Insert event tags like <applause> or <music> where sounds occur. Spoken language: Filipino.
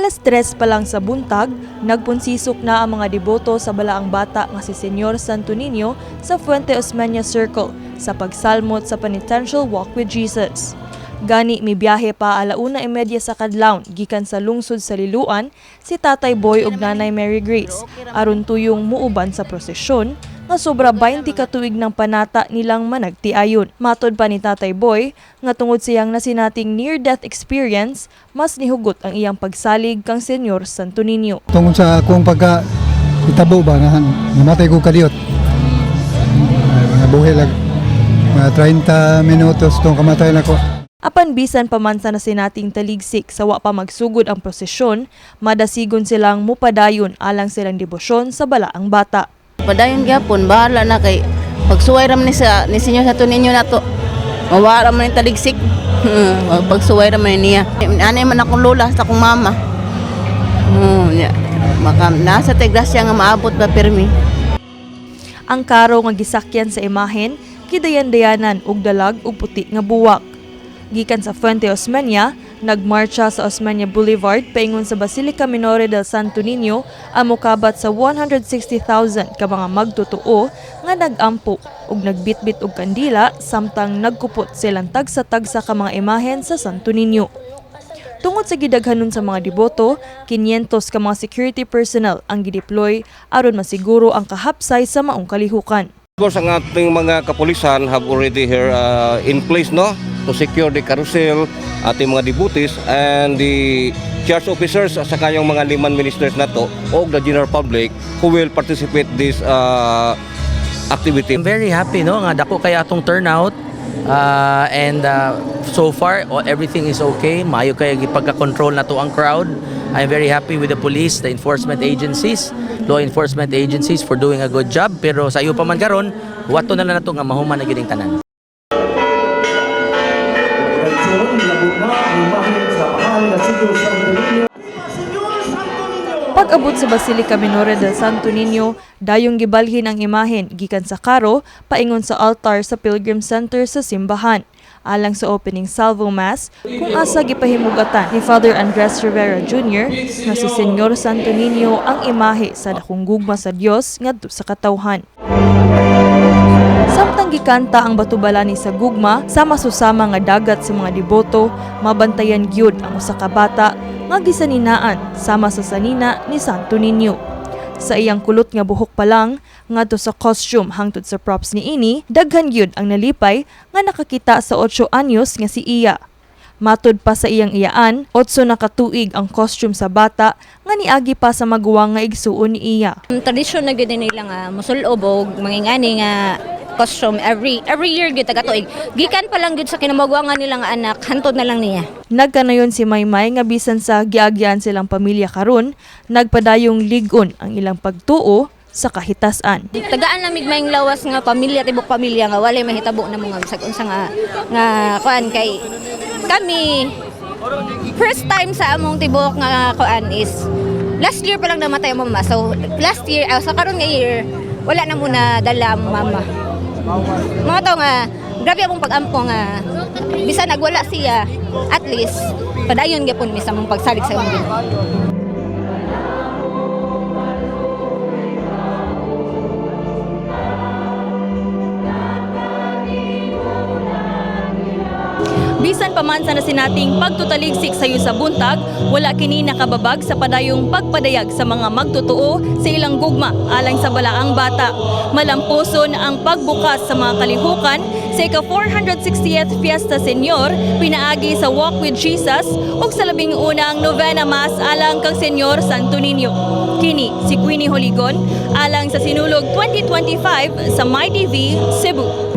Alas 3 pa lang sa buntag, nagpunsisok na ang mga deboto sa balaang bata nga si Senyor Santo Niño sa Fuente Osmeña Circle sa pagsalmot sa Penitential Walk with Jesus. Gani mi biyahe pa alauna e sa kadlawon gikan sa lungsod sa Liluan si Tatay Boy ug Nanay Mary Grace aron tuyong muuban sa prosesyon nga sobra 20 katuig ng panata nilang managtiayon. Matod pa ni Tatay Boy nga tungod siyang nasinating near-death experience, mas nihugot ang iyang pagsalig kang Senyor Santo Niño. tungkol sa akong pagka itabo ba nga namatay ko kaliot nga buhi lang mga 30 minutos tong kamatay na ko Apan bisan pamansa na sinating taligsik sa wa pa magsugod ang prosesyon, madasigon silang mupadayon alang silang debosyon sa balaang bata. Padayon gyapon bahala na kay pagsuway ram ni sa ni Senyor sa ninyo na to. Mawara man taligsik. <laughs> pagsuway ram man niya. Anay man akong lola sa akong mama. Hmm. Maka nasa tay grasya nga maabot ba permi. Ang karo nga gisakyan sa imahen, kidayan-dayanan og dalag ug puti nga buwak. Gikan sa Fuente Osmeña, nagmarcha sa Osmeña Boulevard paingon sa Basilica Minore del Santo Niño ang mokabat sa 160,000 ka mga magtutuo nga nagampo ug nagbitbit og kandila samtang nagkupot silang tagsa-tagsa ka mga imahen sa Santo Niño. Tungod sa gidaghanon sa mga deboto, 500 ka mga security personnel ang gideploy aron masiguro ang kahapsay sa maong kalihukan. Of course, ang ating mga kapulisan have already here uh, in place no to secure the carousel, ating mga debutees and the church officers at saka yung mga liman ministers na to o the general public who will participate this uh, activity. I'm very happy no? Nga dako kay atong turnout. Uh, and uh, so far everything is okay. Maayo kay gipagka-control na to ang crowd. I'm very happy with the police the enforcement agencies law enforcement agencies for doing a good job. Pero sa iyo pa man karon wato na lang nato nga mahuman na tanan Pag-abot sa Basilica Minore del Santo Niño, dayong gibalhin ang imahen gikan sa karo paingon sa altar sa Pilgrim Center sa simbahan. Alang sa opening salvo mass, kung asa gipahimugatan ni Father Andres Rivera Jr. nga si Senyor Santo Niño ang imahe sa dakong gugma sa Dios ngadto sa katawhan. Samtang gikanta ang batubalani sa gugma sama susama nga dagat sa mga deboto, mabantayan gyud ang usa ka bata nga gisaninaan sama sa sanina ni Santo Niño. Sa iyang kulot nga buhok pa lang, ngadto sa costume hangtod sa props ni ini, daghan gyud ang nalipay nga nakakita sa 8 anyos nga si iya. Matod pa sa iyang iyaan, otso na katuig ang costume sa bata nga niagi pa sa maguwang nga igsuon ni iya. Tradisyon na gyud nila nga musulob og mangingani nga costume every every year gyud taga tuig. Gikan pa lang gyud sa kinamagwangan nila nga anak, hantod na lang niya. Nagkanayon si Maymay nga bisan sa giagyan silang pamilya karon, nagpadayong ligon ang ilang pagtuo sa kahitasan. Tagaan lamig maing lawas nga pamilya tibok pamilya nga walay mahitabo na mga bisag unsa nga nga kuan kay kami first time sa among tibok nga kuan is last year pa lang namatay ang mama. So last year ah, sa karon nga year wala na muna dala ang mama. Mga to nga grabe among pag-ampo nga. Bisan nagwala siya. At least padayon gyapon mi sa mong pagsalig sa imong pa man sa nasinating pagtutaligsik sayo sa buntag, wala kini nakababag sa padayong pagpadayag sa mga magtutuo sa ilang gugma alang sa balaang bata. Malampuson ang pagbukas sa mga kalihukan sa ika-460th Fiesta Senior pinaagi sa Walk with Jesus ug sa labing unang Novena Mass alang kang Senyor Santo Niño. Kini si Queenie Holigon alang sa Sinulog 2025 sa MyTV Cebu.